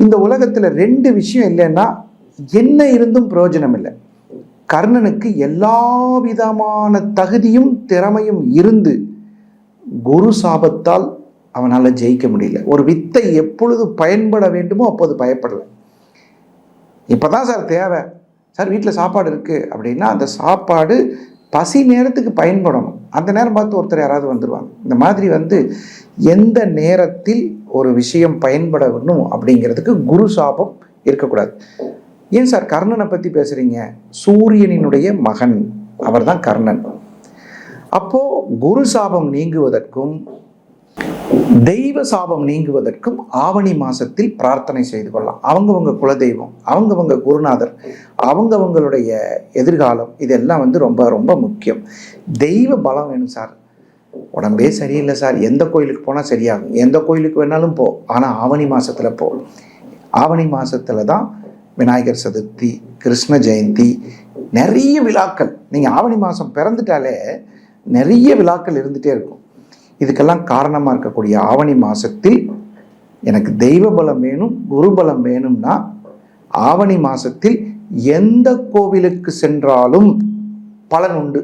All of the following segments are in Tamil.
இந்த உலகத்தில் ரெண்டு விஷயம் இல்லைன்னா என்ன இருந்தும் பிரயோஜனம் இல்லை. கர்ணனுக்கு எல்லா விதமான தகுதியும் திறமையும் இருந்து குரு சாபத்தால் அவனால் ஜெயிக்க முடியல. ஒரு வித்தை எப்பொழுது பயன்பட வேண்டுமோ அப்போது பயப்படலை. இப்போ தான் சார் தேவை. சார் வீட்டில் சாப்பாடு இருக்குது அப்படின்னா அந்த சாப்பாடு பசி நேரத்துக்கு பயன்படணும். அந்த நேரம் பார்த்து ஒருத்தர் யாராவது வந்துடுவாங்க இந்த மாதிரி வந்து எந்த நேரத்தில் ஒரு விஷயம் பயன்படணும் அப்படிங்கிறதுக்கு குரு சாபம் இருக்கக்கூடாது. ஏன் சார்? கர்ணனை பற்றி பேசுகிறீங்க சூரியனினுடைய மகன். அவர் தான் கர்ணன். அப்போ குரு சாபம் நீங்குவதற்கும் தெய்வ சாபம் நீங்குவதற்கும் ஆவணி மாசத்தில் பிரார்த்தனை செய்து கொள்ளலாம். அவங்கவங்க குலதெய்வம் அவங்கவங்க குருநாதர் அவங்கவங்களுடைய எதிர்காலம் இதெல்லாம் வந்து ரொம்ப ரொம்ப முக்கியம். தெய்வ பலம் வேணும் சார். உடம்பே சரியில்லை சார். எந்த கோயிலுக்கு போனால் சரியாகும். எந்த கோயிலுக்கு வேணாலும் போ. ஆனால் ஆவணி மாதத்தில் போ. ஆவணி மாதத்தில் தான் விநாயகர் சதுர்த்தி கிருஷ்ண ஜெயந்தி நிறைய விழாக்கள். நீங்கள் ஆவணி மாதம் பிறந்துட்டாலே நிறைய விழாக்கள் இருந்துகிட்டே இருக்கும். இதுக்கெல்லாம் காரணமாக இருக்கக்கூடிய ஆவணி மாதத்தில் எனக்கு தெய்வ பலம் வேணும் குரு பலம் வேணும்னா ஆவணி மாதத்தில் எந்த கோவிலுக்கு சென்றாலும் பலன் உண்டு.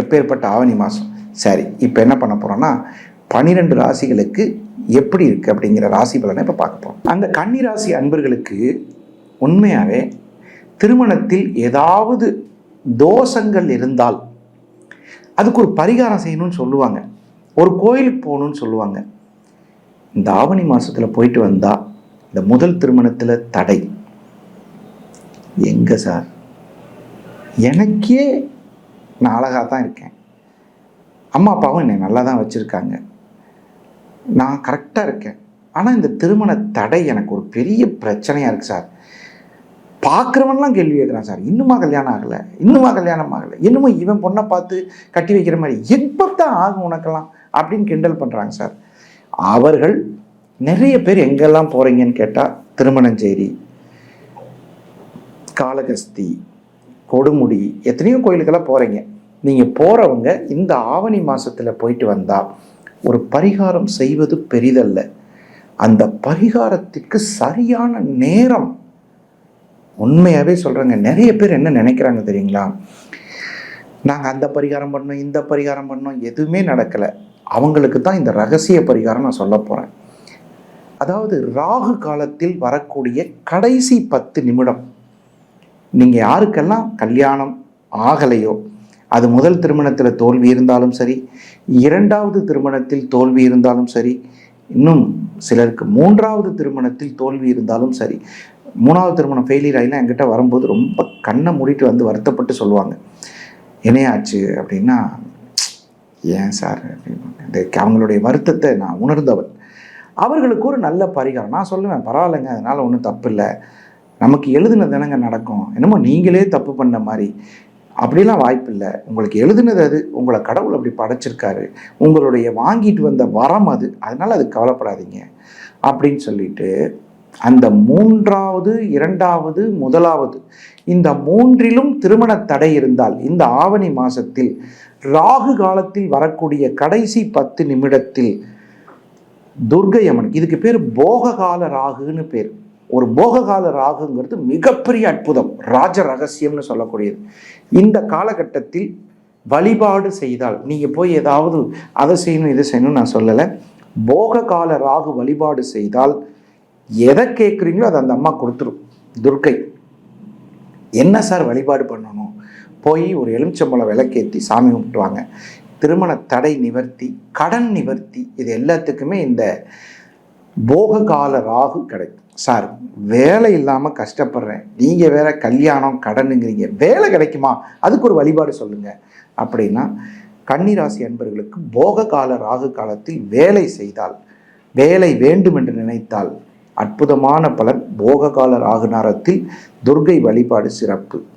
எப்பேற்பட்ட ஆவணி மாதம் சரி இப்போ என்ன பண்ண போகிறோன்னா பன்னிரெண்டு ராசிகளுக்கு எப்படி இருக்குது அப்படிங்கிற ராசி பலனை இப்போ பார்க்க போகிறோம் அந்த கன்னி ராசி அன்பர்களுக்கு உண்மையாகவே திருமணத்தில் ஏதாவது தோஷங்கள் இருந்தால் அதுக்கு ஒரு பரிகாரம் செய்யணும்னு சொல்லுவாங்க. ஒரு கோயிலுக்கு போகணும்னு சொல்லுவாங்க. இந்த ஆவணி மாதத்தில் போயிட்டு வந்தால் இந்த முதல் திருமணத்தில் தடை. எங்கே சார்? எனக்கே நான் அழகாக தான் இருக்கேன். அம்மா அப்பாவும் என்னை நல்லா தான் வச்சுருக்காங்க. நான் கரெக்டாக இருக்கேன். ஆனால் இந்த திருமண தடை எனக்கு ஒரு பெரிய பிரச்சனையாக இருக்குது சார். பார்க்குறவன்லாம் கேள்வி கேட்குறான் சார். இன்னுமா கல்யாணம் ஆகலை? இன்னுமா கல்யாணம் ஆகலை? இன்னுமா இவன் பொண்ணை பார்த்து கட்டி வைக்கிற மாதிரி. எப்போ தான் ஆகும் உனக்கெல்லாம்? அப்படின்னு கிண்டல் பண்ணுறாங்க சார். அவர்கள் நிறைய பேர் எங்கெல்லாம் போகிறீங்கன்னு கேட்டால் திருமணஞ்சேரி காளகஸ்தி கொடுமுடி எத்தனையோ கோயிலுக்கெல்லாம் போகிறீங்க நீங்கள் போகிறவங்க இந்த ஆவணி மாதத்தில் போயிட்டு வந்தால் ஒரு பரிகாரம் செய்வது பெரிதல்ல. அந்த பரிகாரத்துக்கு சரியான நேரம். உண்மையாகவே சொல்கிறேங்க நிறைய பேர் என்ன நினைக்கிறாங்க தெரியுங்களா? நாங்கள் அந்த பரிகாரம் பண்ணோம் இந்த பரிகாரம் பண்ணோம் எதுவுமே நடக்கலை. அவங்களுக்கு தான் இந்த ரகசிய பரிகாரம் நான் சொல்ல போகிறேன் அதாவது ராகு காலத்தில் வரக்கூடிய கடைசி பத்து நிமிடம் நீங்கள் யாருக்கெல்லாம் கல்யாணம் ஆகலையோ அது முதல் திருமணத்தில் தோல்வி இருந்தாலும் சரி இரண்டாவது திருமணத்தில் தோல்வி இருந்தாலும் சரி இன்னும் சிலருக்கு மூன்றாவது திருமணத்தில் தோல்வி இருந்தாலும் சரி மூணாவது திருமணம் ஃபெயிலியர் ஆகிலாம் என்கிட்ட வரும்போது ரொம்ப கண்ணை மூடிட்டு வந்து வருத்தப்பட்டு சொல்லுவாங்க. என்னையாச்சு அப்படின்னா ஏன் சார் அப்படின்னு இந்த அவங்களுடைய வருத்தத்தை நான் உணர்ந்தவன். அவர்களுக்கு ஒரு நல்ல பரிகாரம். நான் சொல்லுவேன் பரவாயில்லைங்க அதனால் ஒன்றும் தப்பு இல்லை நமக்கு எழுதுனது தானங்க நடக்கும். என்னமோ நீங்களே தப்பு பண்ண மாதிரி. அப்படிலாம் வாய்ப்பு இல்லை உங்களுக்கு எழுதுனது அது. உங்களை கடவுள் அப்படி படைச்சிருக்காரு. உங்களுடைய வாங்கிட்டு வந்த வரம் அது. அதனால் அது கவலைப்படாதீங்க. அப்படின்னு சொல்லிட்டு அந்த மூன்றாவது இரண்டாவது முதலாவது இந்த மூன்றிலும் திருமண தடை இருந்தால் இந்த ஆவணி மாசத்தில் ராகு காலத்தில் வரக்கூடிய கடைசி பத்து நிமிடத்தில் துர்கை அம்மன் இதுக்கு பேர் போககால ராகுன்னு பேர். ஒரு போககால ராகுங்கிறது மிகப்பெரிய அற்புதம் ராஜ ரகசியம்னு சொல்லக்கூடியது. இந்த காலகட்டத்தில் வழிபாடு செய்தால் நீங்கள் போய் ஏதாவது அதை செய்யணும் இதை செய்யணும்னு நான் சொல்லலை போககால ராகு வழிபாடு செய்தால் எதை கேட்குறீங்களோ அதை அந்த அம்மா கொடுத்துரும். துர்க்கை என்ன சார் வழிபாடு பண்ணணும்? போய் ஒரு எலுமிச்சம்பழம் விளக்கேற்றி சாமி கும்பிட்டுவாங்க. திருமண தடை நிவர்த்தி கடன் நிவர்த்தி இது எல்லாத்துக்குமே இந்த போககால ராகு கிடைக்கும். சார் வேலை இல்லாமல் கஷ்டப்படுறேன். நீங்கள் வேற கல்யாணம் கடனுங்கிறீங்க. வேலை கிடைக்குமா? அதுக்கு ஒரு வழிபாடு சொல்லுங்கள் அப்படின்னா கன்னிராசி அன்பர்களுக்கு போககால ராகு காலத்தில் வேலை செய்தால் வேலை வேண்டும் என்று நினைத்தால் அற்புதமான பலன் போககால ராகு நேரத்தில் துர்கை வழிபாடு சிறப்பு.